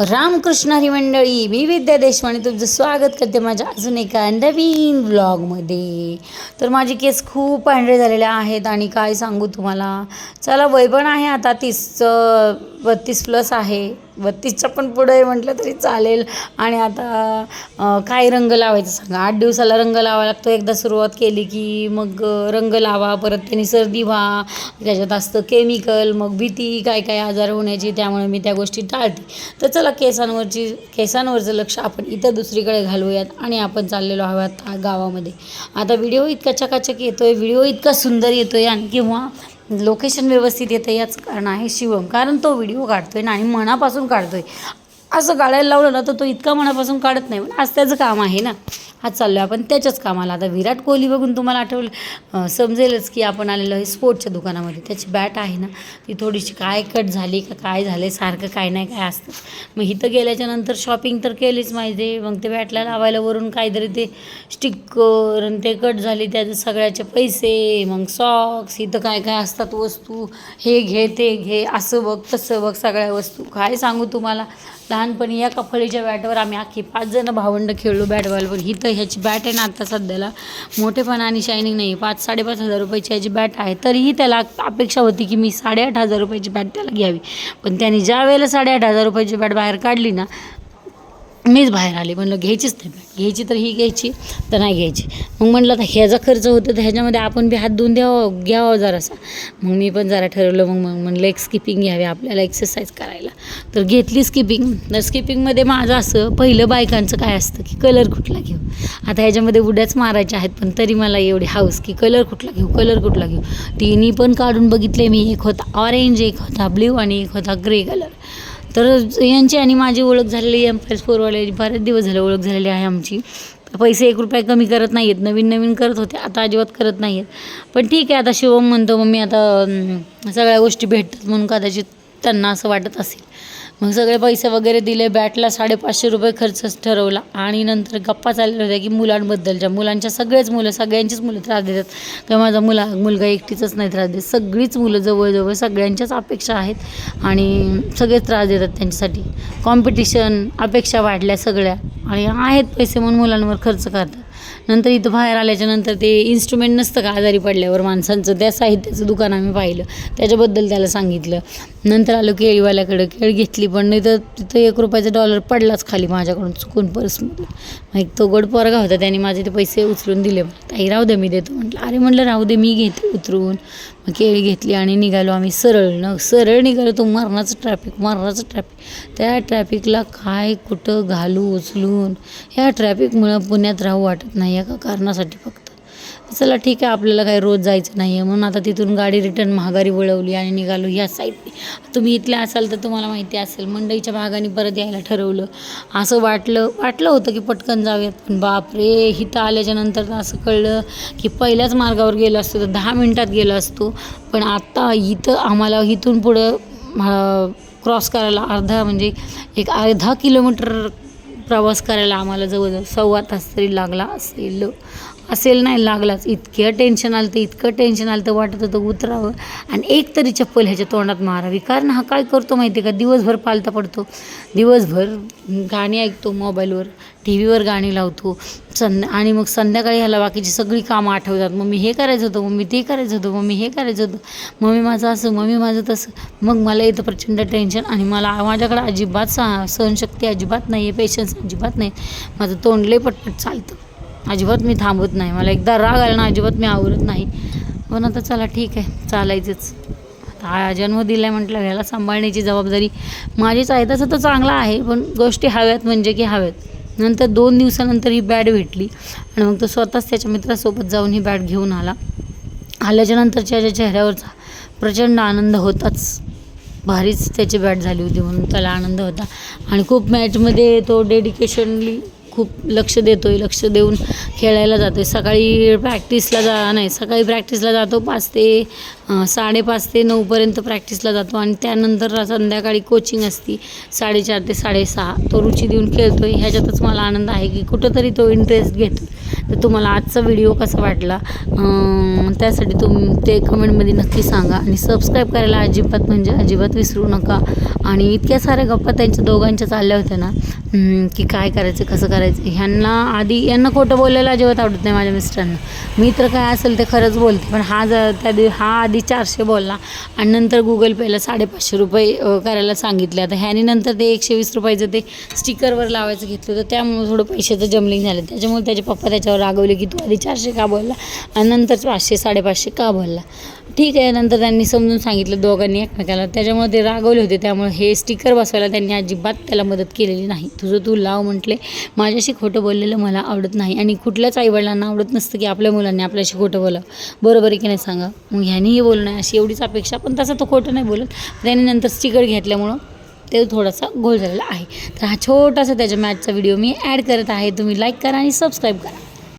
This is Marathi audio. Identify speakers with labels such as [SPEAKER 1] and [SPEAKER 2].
[SPEAKER 1] रामकृष्ण हरी मंडळी मी विद्या देशपांडे तुमचं स्वागत करते माझ्या अजून एका नवीन ब्लॉगमध्ये तर माझे केस खूप पांढरे झालेले आहेत आणि काय सांगू तुम्हाला? चला वय पण आहे आता तीसचं बत्तीस प्लस आहे. बत्तीसच्या पण पुढे म्हटलं तरी चालेल. आणि आता काय रंग लावायचं सांगा? आठ दिवसाला रंग लावावा लागतो. एकदा सुरुवात केली की मग रंग लावा. परत त्यांनी सर्दी व्हा. त्याच्यात असतं केमिकल मग भीती काय काय आजार होण्याची. त्यामुळे मी त्या गोष्टी टाळते. तर चला केसांवरची केसांवरचं लक्ष आपण इथं दुसरीकडे घालूयात. आणि आपण चाललेलो आहोत गावामध्ये. आता व्हिडिओ इतका चकाचक येतो आहे व्हिडिओ इतका सुंदर येतो आहे आणि किंवा लोकेशन व्यवस्थित येतं याच कारण आहे शिवम. कारण तो व्हिडिओ काढतोय ना आणि मनापासून काढतोय. असं काढायला लावलं ना तर तो इतका मनापासून काढत नाही पण आज त्याचं काम आहे ना. आज चाललो आहे आपण त्याच्याच कामाला. आता विराट कोहली बघून तुम्हाला आठवलं समजेलच की आपण आलेलो आहे स्पोर्टच्या दुकानामध्ये. त्याची बॅट आहे ना ती थोडीशी काय कट झाली का काय झालं सारखं काय नाही काय असतं. मग इथं गेल्याच्यानंतर शॉपिंग तर केलीच माहिती मग ते बॅटला लावायला वरून काहीतरी ते स्टिकर आणि ते कट झाली त्याचे सगळ्याचे पैसे मग सॉक्स इथं काय काय असतात वस्तू हे घे ते घे असं बघ तसं बघ सगळ्या वस्तू. काय सांगू तुम्हाला? लहानपणी या कफळीच्या बॅटवर आम्ही अख्खी पाच जण भावंड खेळलो बॅट इथं ह्याची बॅट आहे ना आता सध्याला. मोठेपणा आणि शायनिंग नाही पाच साडेपाच हजार रुपयाची ह्याची बॅट आहे. तरीही त्याला अपेक्षा होती की मी साडेआठ हजार रुपयाची बॅट त्याला घ्यावी. पण त्याने ज्या वेळेला साडेआठ हजार रुपयाची बॅट बाहेर काढली ना मीच बाहेर आले. म्हणलं घ्यायचीच नाही बॅट घ्यायची तर ही घ्यायची तर नाही घ्यायची. मग म्हटलं आता ह्याचा खर्च होतो तर ह्याच्यामध्ये आपण बी हात धुवून द्यावं घ्यावं जरासा. मग मी पण जरा ठरवलं मग मग म्हणलं एक स्किपिंग घ्यावी आपल्याला एक्सरसाइज करायला. तर घेतली स्किपिंग तर स्किपिंगमध्ये माझं असं पहिलं बायकांचं काय असतं की कलर कुठला घेऊ. आता ह्याच्यामध्ये उड्याच मारायच्या आहेत पण तरी मला एवढी हाऊस की कलर कुठला घेऊ कलर कुठला घेऊ. तिन्ही पण काढून बघितले मी एक होता ऑरेंज एक होता ब्ल्यू आणि एक होता ग्रे कलर तर यांची आणि माझी ओळख झालेली एम एस फोरवाले बरेच दिवस झाले ओळख झालेली आहे आमची. पैसे एक रुपया कमी करत नाही आहेत नवीन नवीन करत होते. आता अजिबात करत नाही आहेत पण ठीक आहे आता शिवम म्हणतो मग मी आता सगळ्या गोष्टी भेटतात म्हणून कदाचित त्यांना असं वाटत असेल. मग सगळे पैसे वगैरे दिले बॅटला साडेपाचशे रुपये खर्चच ठरवला. आणि नंतर गप्पा चालल्या होत्या की मुलांबद्दलच्या. मुलांच्या सगळेच मुलं सगळ्यांचीच मुलं त्रास देतात. किंवा माझा मुला मुलगा एकटीचंच नाही त्रास देत. सगळीच मुलं जवळजवळ सगळ्यांच्याच अपेक्षा आहेत. आणि सगळेच त्रास देतात त्यांच्यासाठी. कॉम्पिटिशन अपेक्षा वाढल्या सगळ्या. आणि आहेत पैसे म्हणून मुलांवर खर्च करतात. नंतर इथं बाहेर आल्याच्यानंतर ते इन्स्ट्रुमेंट नसतं का आजारी पडल्यावर माणसांचं. त्या साहित्याचं दुकान आम्ही पाहिलं. त्याच्याबद्दल त्याला सांगितलं. नंतर आलो केळीवाल्याकडं. केळी घेतली पण नाही तर तिथं एक रुपयाचा डॉलर पडलाच खाली माझ्याकडून चुकून पर्समधून मग एक तो गड पोरगा होता त्याने माझे ते पैसे उचलून दिले. ताई राहू दे मी देतो. म्हटलं अरे म्हटलं राहू दे मी घेते उतरून. केळी घेतली आणि निघालो आम्ही सरळ. न सरळ निघालो तो मरणाचं ट्रॅफिक मरणाचं ट्रॅफिक त्या ट्रॅफिकला काय कुठं घालू उचलून? ह्या ट्रॅफिकमुळं पुण्यात राहू वाटत नाही. एका कारणासाठी फक्त चला ठीक आहे आपल्याला काही रोज जायचं नाही आहे म्हणून आता तिथून गाडी रिटर्न महागारी वळवली आणि निघालो ह्या साईडने तुम्ही इथले असाल तर तुम्हाला माहिती असेल मंडईच्या भागाने परत यायला ठरवलं. असं वाटलं वाटलं होतं की पटकन जाऊयात पण बापरे इथं आल्याच्यानंतर असं कळलं की पहिल्याच मार्गावर गेलो असतो तर दहा मिनटात गेलो असतो. पण आत्ता इथं आम्हाला इथून पुढं क्रॉस करायला अर्धा म्हणजे एक अर्धा किलोमीटर प्रवास करायला आम्हाला जवळजवळ सव्वा तास तरी लागला असेल. असेल नाही लागलाच. इतकं टेन्शन आलं तर इतकं टेन्शन आलं तर वाटत होतं उतरावं. आणि एक तरी चप्पल ह्याच्या तोंडात मारावी. कारण हा काय करतो माहिती आहे का? दिवसभर पालता पडतो. दिवसभर गाणी ऐकतो मोबाईलवर टी व्हीवर गाणी लावतो. संध्या आणि मग संध्याकाळी ह्याला बाकीची सगळी कामं आठवतात. मम्मी हे करायचं होतं मम्मी ते करायचं होतं मम्मी हे करायचं होतं. मम्मी माझं असं मम्मी माझं तसं. मग मला येतं प्रचंड टेन्शन आणि मला माझ्याकडे अजिबात सा सहनशक्ती अजिबात नाही आहे पेशन्स अजिबात नाही. माझं तोंड लय पटपट चालतं. अजिबात मी थांबत नाही. मला एकदा राग आला ना अजिबात मी आवरत नाही. पण आता चला ठीक आहे. चालायचंच. आता हा जन्म दिला आहे म्हटलं ह्याला सांभाळण्याची जबाबदारी माझीच आहे. तसं तर चांगला आहे पण गोष्टी हव्यात म्हणजे की हव्यात. नंतर दोन दिवसानंतर ही बॅट भेटली आणि मग तो स्वतःच त्याच्या मित्रासोबत जाऊन ही बॅट घेऊन आला. आल्याच्यानंतरच्या त्याच्या चेहऱ्यावरचा प्रचंड आनंद होताच. भारीच त्याची बॅट झाली होती म्हणून त्याला आनंद होता. आणि खूप मॅचमध्ये तो डेडिकेशनली खूप लक्ष देतो आहे लक्ष देऊन खेळायला जातो आहे सकाळी प्रॅक्टिसला जा नाही सकाळी प्रॅक्टिसला जातो पाच ते साडेपाच ते नऊपर्यंत प्रॅक्टिसला जातो आणि त्यानंतर संध्याकाळी कोचिंग असती साडेचार ते साडेसहा. तो रुची देऊन खेळतो आहे ह्याच्यातच मला आनंद आहे की कुठंतरी तो इंटरेस्ट घेतो. तर तुम्हाला आजचा व्हिडिओ कसा वाटला? त्यासाठी तुम ते कमेंटमध्ये नक्की सांगा. आणि सबस्क्राईब करायला अजिबात म्हणजे अजिबात विसरू नका. आणि इतक्या साऱ्या गप्पा त्यांच्या दोघांच्या चालल्या होत्या ना की काय करायचं कसं करायचं? ह्यांना आधी यांना खोटं बोलायला अजिबात आवडत नाही माझ्या मिस्टरांना. मी तर काय असेल ते खरंच बोलते पण हा जर त्या दिव हा आधी चारशे बोलला आणि नंतर गुगल पेला साडेपाचशे रुपये करायला सांगितले. आता ह्याने नंतर ते एकशे वीस रुपयाचं ते स्टिकरवर लावायचं घेतलं तर त्यामुळे थोडं पैशाचं जमलिंग झालं. त्याच्यामुळे त्याचे पप्पा त्याच्यावर रागवले की तू आधी चारशे का बोलला आणि नंतर पाचशे साडेपाचशे का बोलला? ठीक आहे नंतर त्यांनी समजून सांगितलं दोघांनी एकमेकाला. त्याच्यामुळे ते रागवले होते त्यामुळे हे स्टिकर बसवायला त्यांनी अजिबात त्याला मदत केलेली नाही. तुझं तू लाव म्हटले. माझ्याशी खोटं बोललेलं मला आवडत नाही आणि कुठल्याच आईवडिलांना आवडत नसतं की आपल्या मुलांनी आपल्याशी खोटं बोलावं. बरोबर आहे की नाही सांगा? मग ह्यानीही बोलणं आहे अशी एवढीच अपेक्षा पण तसं तो खोटं नाही बोलत. त्याने नंतर स्टिकर घेतल्यामुळं ते थोडासा गोल झालेला आहे. तर हा छोटासा त्याच्या मॅचचा व्हिडिओ मी ॲड करत आहे. तुम्ही लाईक करा आणि सबस्क्राईब करा.